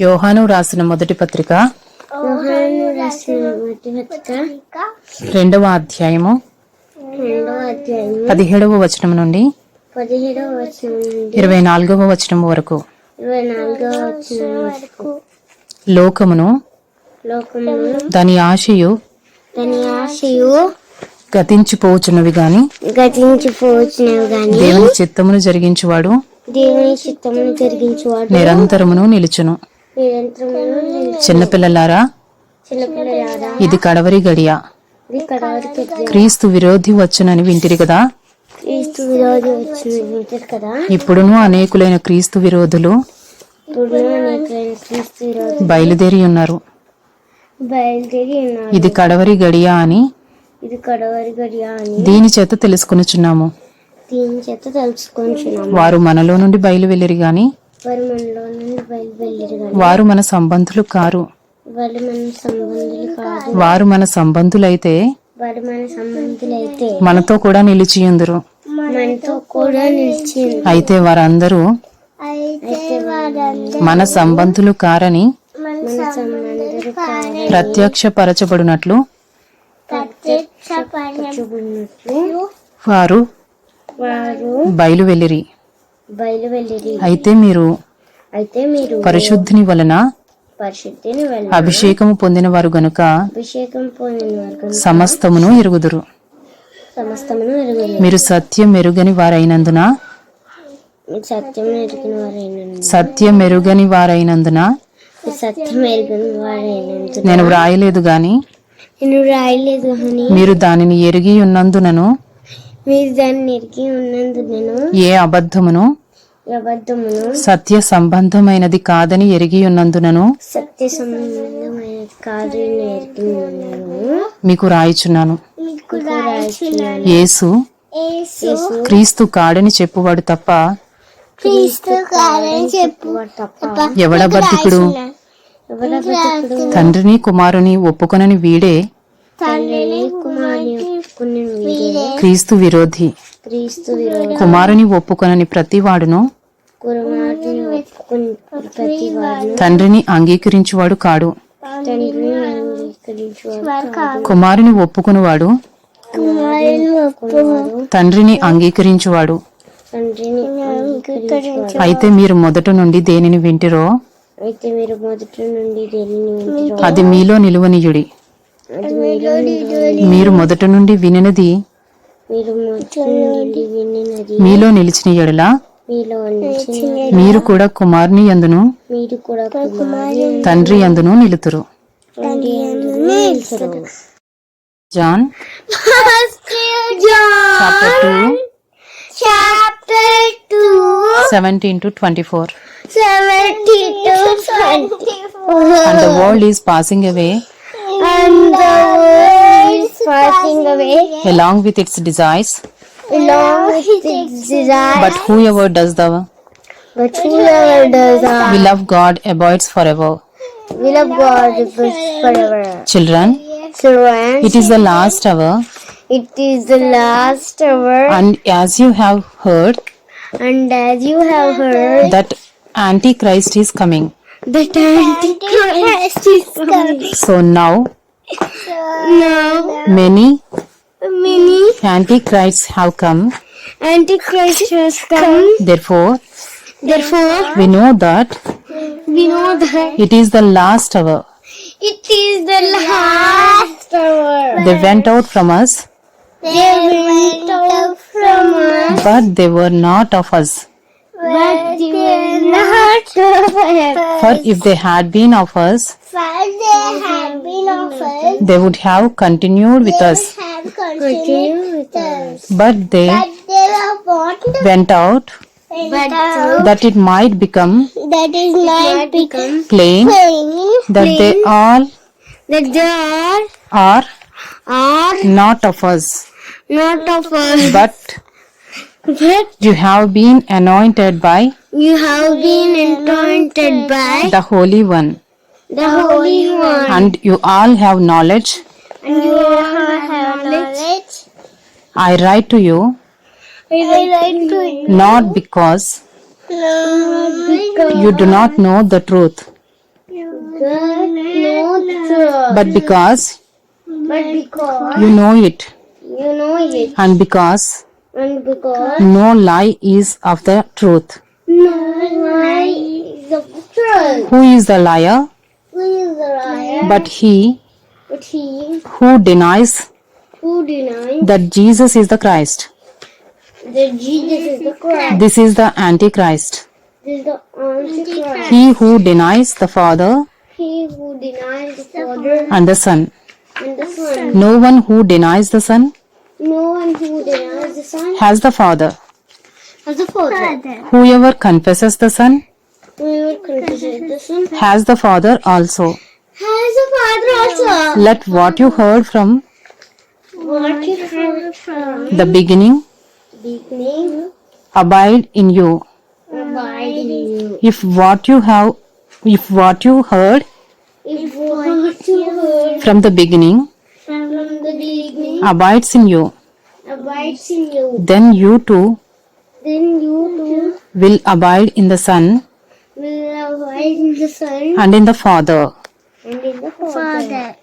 యోహాను రాసిన మొదటి పత్రిక. రెండవ అధ్యాయము. పదిహేడవ వచనం నుండి. ఇరవై నాలుగవ వచనం వరకు. లోకమును. దాని ఆశయు. గతించిపోవచ్చున్నవి గాని. గతించిపోవచ్చినవి గాని. దేవుని చిత్తమును జరిగించువాడు. దేవుని చిత్తమును జరిగించువాడు. నిరంతరమును నిలుచును. చిన్నపిల్లలారా? ఇది కడవరి గడియ. క్రీస్తు విరోధి వచ్చునని వింటిరి కదా? ఇప్పుడును అనేకులైన క్రీస్తు విరోధులు బయలుదేరి ఉన్నారు. ఇది కడవరి గడియ అని ఇది కడవరి గడియ అని దీని చేత తెలుసుకొనుచున్నాము. దీని చేత తెలుసుకుంటున్నాము వారు మనలో నుండి బయలు వెళ్ళిరి గాని వారు మనలో నుండి బయలువెళ్ళరు కానీ వారు మన సంబంధులు కారు. వాళ్ళు మన సంబంధులు కాదు వారు మన సంబంధులైతే వారు మన సంబంధులైతే మనతో కూడా నిలిచియుందురు. మనతో కూడా నిలిచి అయితే వారందరూ అయితే వారందరూ మన సంబంధులు కారని మన సంబంధులు కాదు ప్రత్యక్షపరచబడినట్లు ప్రత్యక్షపరచబడినట్లు వారు వారు బయలు వెళ్ళిరి బయలువెళ్ళిరి. అయితే మీరు అయితే మీరు పరిశుద్ధిని వలన పరిశుద్ధిని వెళ్ళ అభిషేకము పొందిన వారు గనుక అభిషేకం పొందిన వారు సమస్తమును ఎరుగుదురు. సమస్తమును ఎరుగును మీరు సత్యం ఎరుగని వారైనందున సత్యం ఎరిగిన వారైనందు సత్యం ఎరుగని వారైనందున సత్యం ఎరిగిన వారైనందు నేను వ్రాయలేదు గాని నేను రాయలేదు అని మీరు దానిని ఎరిగి ఉన్నందునను మీరు దాన్ని ఎరిగి ఉన్నందు నేను ఏ అబద్ధమును సత్య సంబంధమైనది కాదని ఎరిగి ఉన్నందునను సత్య సంబంధమైనది కాదు నేను ఎరిగి ఉన్నాను మీకు రాయిచున్నాను. యేసు క్రీస్తు కాడని చెప్పువాడు తప్ప క్రీస్తు కాదని చెప్పు తప్ప ఎవడబద్ధికుడు ఎవర బతుకుడు? తండ్రిని కుమారుని ఒప్పుకొనని వీడే తండ్రిని కుమారుని ఒప్పుకుని వీడే క్రీస్తు విరోధి. క్రీస్తు విరోధి. కుమారుని ఒప్పుకొనని ప్రతివాడును తండ్రిని అంగీకరించువాడు కాడు. కుమారుని ఒప్పుకొనువాడు. తండ్రిని అంగీకరించువాడు. అయితే మీరు మొదట నుండి దేనిని వింటిరో? అయితే మీరు మొదటి నుండి దేనిని వింటారో? అది మీలో నిలువనీయుడి. మీరు మొదట నుండి వినినది? మీలో నిలిచిన ఎడల మీరు కూడా కుమారుని యందును మీరు కూడా కుమారుని తండ్రి యందును నిలుతురు. John. Chapter two Chapter 2, seventeen to twenty four 70 to 24. And the world is passing away And the world is passing away. Along with its desires. Along with its desire. but whoever does the But whoever does the will of god abides forever will of God lives forever. children Children, it is the last hour it is the last hour, and as you have heard and as you have heard, that antichrist is coming that Antichrist is coming. so now Now, many many antichrists have come Antichrist has come. therefore Therefore, we know that we know that it is the last hour it is the last hour. they went out from us They went out from us, but they were not of us but they were not of us. for if they had been of us For they had been of us, they would have continued with us have continued with but they But they were born went out. Went that it might become That is not become plain. plain. That they all that they are are are not of us. not of us. but But you have been anointed by you have been anointed by the holy one. the Holy One, and you all have knowledge. And you have knowledge. i write to you I write to you not because not because you do not know the truth but because But because you know it, you know it, and because and because no lie is of the truth. no lie is of the truth. Who is the liar? Who is the liar? But he But he who denies who denies that Jesus is the Christ. that Jesus is the Christ. This is the Antichrist. This is the Antichrist. He who denies the Father He who denies the Father and the Son. and the Son. No one who denies the Son No one who denies the Son has the Father. has the Father. Whoever confesses the Son Whoever confesses the Son has the Father also. has the Father also. Let what you heard from What you heard from the beginning beginning abide in you. abide in you. If what you have if what you heard If what you heard from the beginning from the beginning abides in you, abides in you, then you too then you too will abide in the Son will abide in the Son and in the Father. and in the Father.